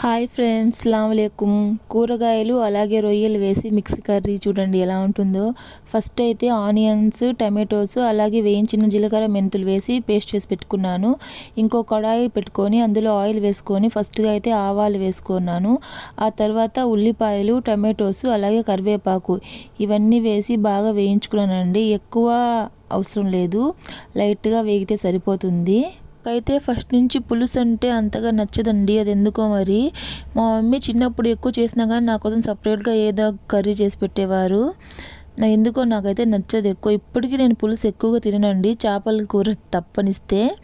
Hi friends అస్సలాముఅలైకుం కూరగాయలు అలాగే రొయ్యలు వేసి మిక్సీ కర్రీ చూడండి ఎలా ఉంటుందో. ఫస్ట్ అయితే ఆనియన్స్ టమాటోస్ అలాగే వేయించిన జీలకర్ర మెంతులు వేసి పేస్ట్ చేసి పెట్టుకున్నాను. ఇంకో కడాయి పెట్టుకొని అందులో ఆయిల్ వేసుకొని ఫస్ట్గా అయితే ఆవాలు వేసుకున్నాను. ఆ తర్వాత ఉల్లిపాయలు టమాటోస్ అలాగే కరివేపాకు ఇవన్నీ వేసి బాగా వేయించుకున్నానండి. ఎక్కువ అవసరం లేదు. లైట్గా వేగితే సరిపోతుంది. నాకైతే ఫస్ట్ నుంచి పులుసు అంటే అంతగా నచ్చదండి. అది ఎందుకో మరి? మా మమ్మీ చిన్నప్పుడు ఎక్కువ చేసినా కానీ నా కోసం సపరేట్గా ఏదో కర్రీ చేసి పెట్టేవారు. నా ఎందుకో నాకైతే నచ్చదు ఎక్కువ. ఇప్పటికీ నేను పులుసు ఎక్కువగా తిననండి. చేపల కూర తప్పనిస్తే.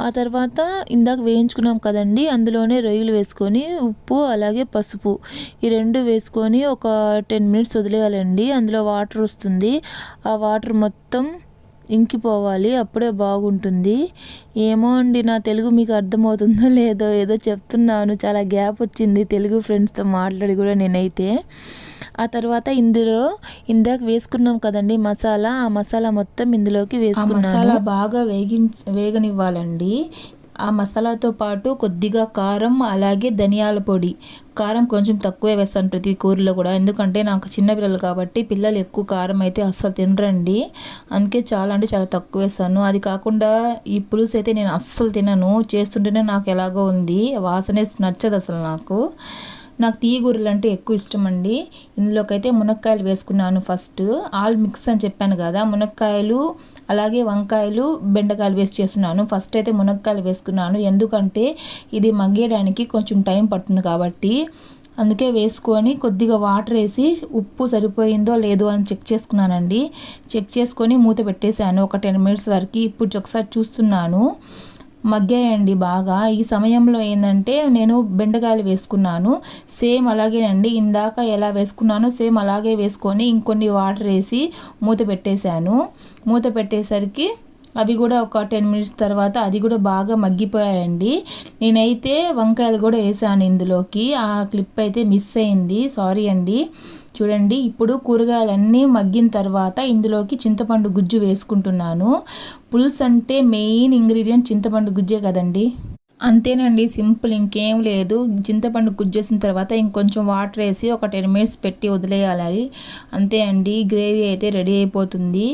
ఆ తర్వాత ఇందాక వేయించుకున్నాం కదండి అందులోనే రొయ్యలు వేసుకొని ఉప్పు అలాగే పసుపు ఈ రెండు వేసుకొని ఒక టెన్ మినిట్స్ వదిలేయాలండి. అందులో వాటర్ వస్తుంది. ఆ వాటర్ మొత్తం ఇంకిపోవాలి అప్పుడే బాగుంటుంది. ఏమో అండి నా తెలుగు మీకు అర్థమవుతుందో లేదో ఏదో చెప్తున్నాను. చాలా గ్యాప్ వచ్చింది తెలుగు ఫ్రెండ్స్తో మాట్లాడి కూడా నేనైతే. ఆ తర్వాత ఇందులో ఇందాక వేసుకున్నాం కదండి మసాలా ఆ మసాలా మొత్తం ఇందులోకి వేసుకున్నాను. మసాలా బాగా వేగించ వేగనివ్వాలండి. ఆ మసాలాతో పాటు కొద్దిగా కారం అలాగే ధనియాల పొడి. కారం కొంచెం తక్కువే వేస్తాను ప్రతి కూరలో కూడా. ఎందుకంటే నాకు చిన్నపిల్లలు కాబట్టి పిల్లలు ఎక్కువ కారం అయితే అస్సలు తినరండి. అందుకే చాలా అంటే చాలా తక్కువ వేస్తాను. అది కాకుండా ఈ పులుసు అయితే నేను అస్సలు తినను. చేస్తుంటేనే నాకు ఎలాగో ఉంది. వాసనే నచ్చదు అసలు నాకు. నాకు తీయగూరలు అంటే ఎక్కువ ఇష్టం అండి ఇందులోకైతే మునక్కాయలు వేసుకున్నాను ఫస్ట్. ఆల్ మిక్స్ అని చెప్పాను కదా మునక్కాయలు అలాగే వంకాయలు బెండకాయలు వేసి చేస్తున్నాను. ఫస్ట్ అయితే మునక్కాయలు వేసుకున్నాను. ఎందుకంటే ఇది మగ్గేయడానికి కొంచెం టైం పడుతుంది కాబట్టి. అందుకే వేసుకొని కొద్దిగా వాటర్ వేసి ఉప్పు సరిపోయిందో లేదో అని చెక్ చేసుకున్నానండి. చెక్ చేసుకొని మూత పెట్టేశాను. ఒక టెన్ మినిట్స్ వరకు ఇప్పుడు ఒకసారి చూస్తున్నాను. మగ్గాయండి బాగా. ఈ సమయంలో ఏంటంటే నేను బెండకాయలు వేసుకున్నాను. సేమ్ అలాగేనండి. ఇందాక ఎలా వేసుకున్నానో సేమ్ అలాగే వేసుకొని ఇంకొన్ని వాటర్ వేసి మూత పెట్టేశాను. మూత పెట్టేసరికి అవి కూడా ఒక టెన్ మినిట్స్ తర్వాత అది కూడా బాగా మగ్గిపోయాయండి. నేనైతే వంకాయలు కూడా వేసాను ఇందులోకి. ఆ క్లిప్ అయితే మిస్ అయింది. సారీ అండి. చూడండి ఇప్పుడు కూరగాయలన్నీ మగ్గిన తర్వాత ఇందులోకి చింతపండు గుజ్జు వేసుకుంటున్నాను. పులుసు అంటే మెయిన్ ఇంగ్రీడియంట్ చింతపండు గుజ్జే కదండి. అంతేనండి సింపుల్ ఇంకేం లేదు. చింతపండు గుజ్జేసిన తర్వాత ఇంకొంచెం వాటర్ వేసి ఒక టెన్ మినిట్స్ పెట్టి వదిలేయాలి. అంతే అండి గ్రేవీ అయితే రెడీ అయిపోతుంది.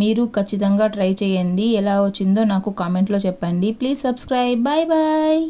మీరు ఖచ్చితంగా ట్రై చేయండి. ఎలా వచ్చిందో నాకు కామెంట్లో చెప్పండి. Please subscribe. Bye bye.